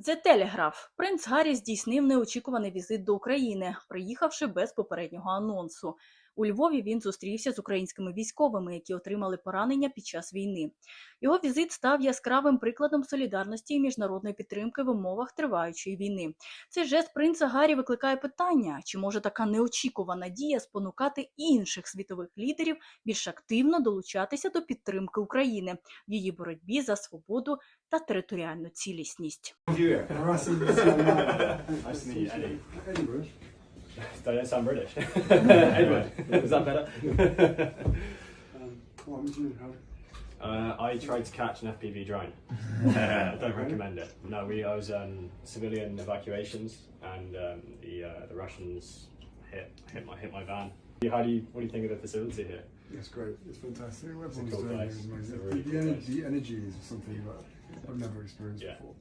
The Telegraph. Принц Гаррі здійснив неочікуваний візит до України, приїхавши без попереднього анонсу. У Львові він зустрівся з українськими військовими, які отримали поранення під час війни. Його візит став яскравим прикладом солідарності і міжнародної підтримки в умовах триваючої війни. Цей жест принца Гаррі викликає питання, чи може така неочікувана дія спонукати інших світових лідерів більш активно долучатися до підтримки України в її боротьбі за свободу та територіальну цілісність. Nice to meet you, Eddie. Edinburgh. I don't sound British. Edward, is that better? Um, what was you? How? uh, I tried to catch an FPV drone. I don't recommend it. No, we I was um, civilian evacuations, and um, the uh, the Russians hit hit my hit my van. How do you what do you think of the facility here? It's great. It's fantastic. What It's a cool doing place. is amazing. It's a really the, cool energy, place. the energy is something that I've never experienced Yeah. before.